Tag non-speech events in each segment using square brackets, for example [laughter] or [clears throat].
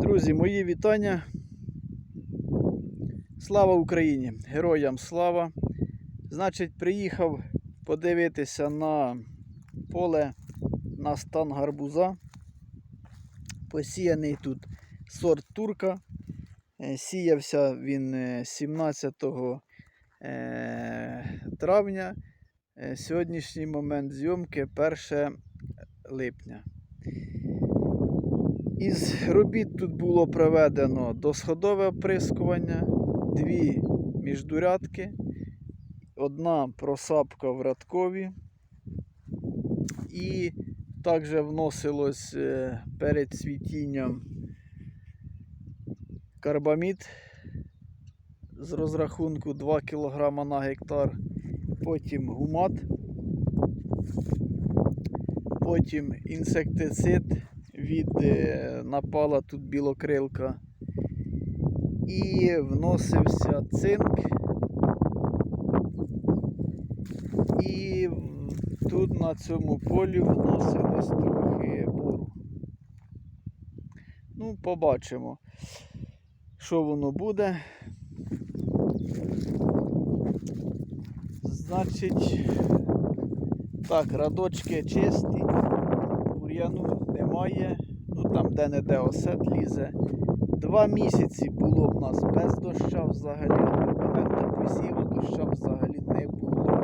Друзі, мої вітання. Слава Україні! Героям слава! Значить, приїхав подивитися на поле на стан гарбуза. Посіяний тут сорт турка. Е, Сіявся він е, 17 е, травня. Е, Сьогоднішній момент зйомки 1 липня. Із робіт тут було проведено досходове оприскування, дві міждурядки, одна просапка в радкові. І також вносилось е, перед цвітінням карбамід з розрахунку 2 кг на гектар, потім гумат, потім інсектицид від е, напала тут білокрилка. І вносився цинк. І тут на цьому полі вносилось трохи бору. Ну, побачимо, що воно буде. Значить, так, радочки чисті, бур'яну немає. Ну там де-не-де осет лізе. Два місяці було в нас без доща взагалі. До моменту посіва доща взагалі не було.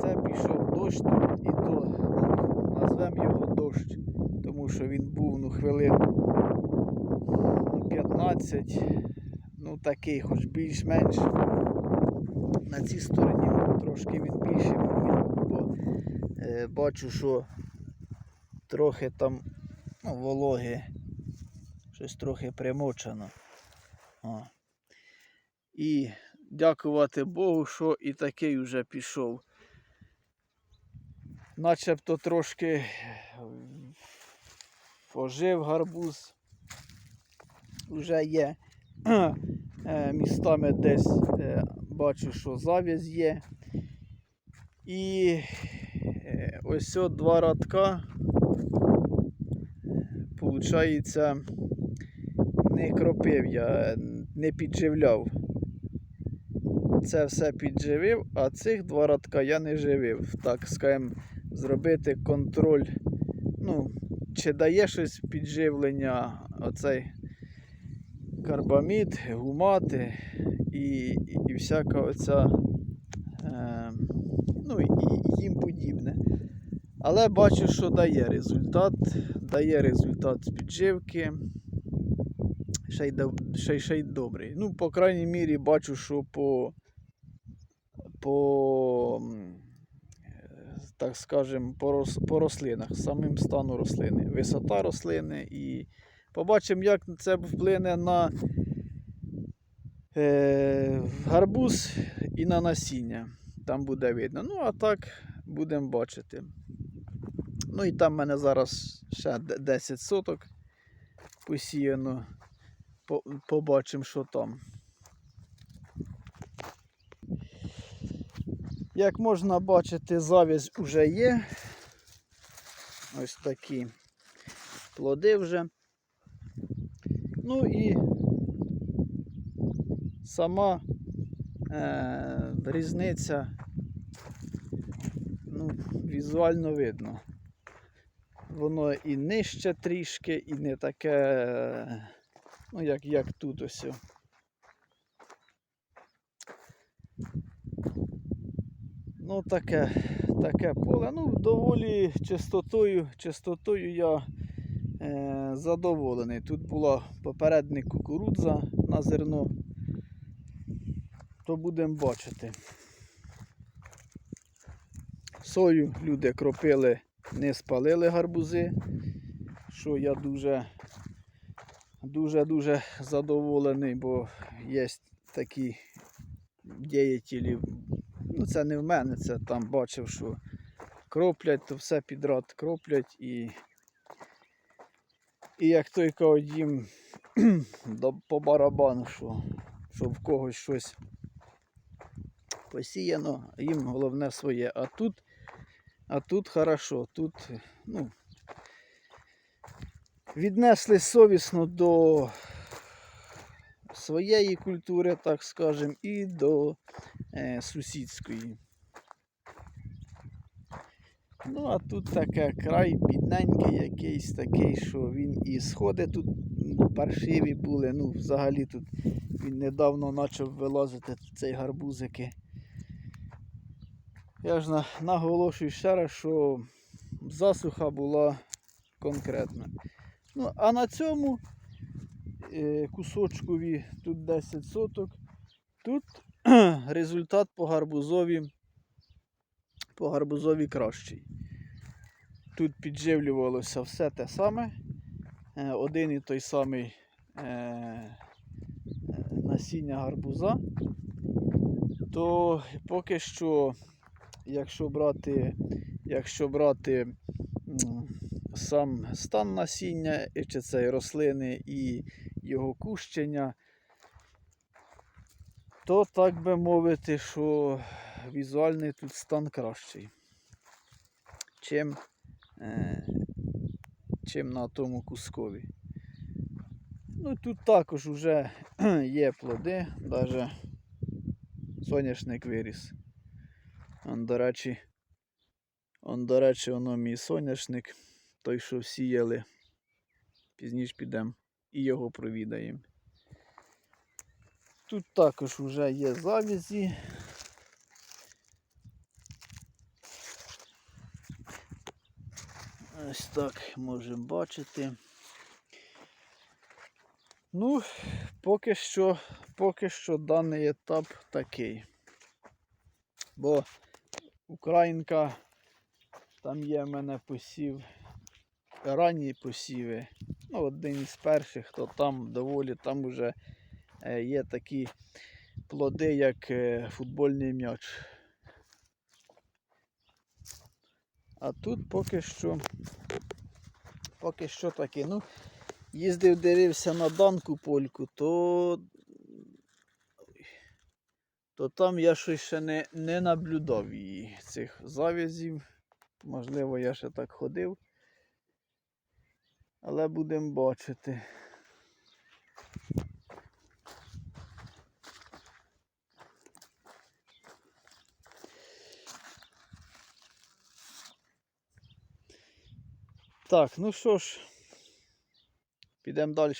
Це пішов дощ і то ну, назвемо його дощ, тому що він був ну, хвилин ну, 15, ну такий, хоч більш-менш. На цій стороні трошки він більший, бо е, бачу, що трохи там ну, вологи, щось трохи примочено. О. І дякувати Богу, що і такий вже пішов. Начебто трошки ожив гарбуз. Вже є [clears throat] е, містами десь е, бачу, що зав'язь є. І е, ось два радка Получається, не кропив я, не підживляв. Це все підживив, а цих два радка я не живив. Так, скажімо, зробити контроль. Ну, чи дає щось підживлення, оцей карбамід, гумати і, і, і всяка оця, е, ну і їм подібне. Але бачу, що дає результат. Дає результат з підживки. Ще й, ще, й- ще й добрий. Ну, по крайній мірі, бачу, що по, по так скажем, по, рос, по рослинах, самим стану рослини, висота рослини і побачимо, як це вплине на е, гарбуз і на насіння. Там буде видно. Ну, а так будемо бачити. Ну і там в мене зараз ще 10 соток посіяно. Побачимо, що там. Як можна бачити, завязь вже є. Ось такі плоди вже. Ну і сама е, різниця ну, візуально видно. Воно і нижче трішки, і не таке, е, ну, як, як тут ось. Ну, таке, таке поле. Ну, доволі чистотою, чистотою я е, задоволений. Тут була попередник кукурудза на зерно. То будемо бачити. Сою люди кропили, не спалили гарбузи, що я дуже дуже-дуже задоволений, бо є такі діятелі. Ну, це не в мене, це там бачив, що кроплять, то все підряд кроплять і. І як той кажуть їм [clears throat] по барабану, що, що в когось щось посіяно, їм головне своє. А тут, а тут хорошо, тут, ну, віднесли совісно до своєї культури, так скажемо, і до е, сусідської. Ну, а тут таке край бідненький якийсь такий, що він і сходи тут паршиві були. Ну, взагалі тут він недавно почав вилазити цей гарбузики. Я ж наголошую ще раз, що засуха була конкретна. Ну, а на цьому е, кусочкові тут 10 соток. Тут [clears throat] результат по гарбузові, по гарбузові кращий. Тут підживлювалося все те саме. Е, один і той самий е, насіння гарбуза. То поки що, якщо брати, якщо брати сам стан насіння, чи це рослини і його кущення, то так би мовити, що візуальний тут стан кращий, чим, е, чим на тому кускові. Ну тут також вже [clears throat] є плоди, навіть соняшник виріс. Он, до речі, до речі, воно мій соняшник, той, що всіяли. Пізніше підемо і його провідаємо. Тут також вже є завязі. Ось так можемо бачити. Ну, поки що, поки що даний етап такий. Бо Українка, там є в мене посів, ранні посіви. Ну, один із перших, то там доволі, там вже е, є такі плоди, як е, футбольний м'яч. А тут поки що, поки що таке. Ну, їздив, дивився на данку польку, то, то там я щось ще не, не наблюдав її, цих зав'язів. Можливо, я ще так ходив. Але будемо бачити. Так, ну що ж, підемо далі.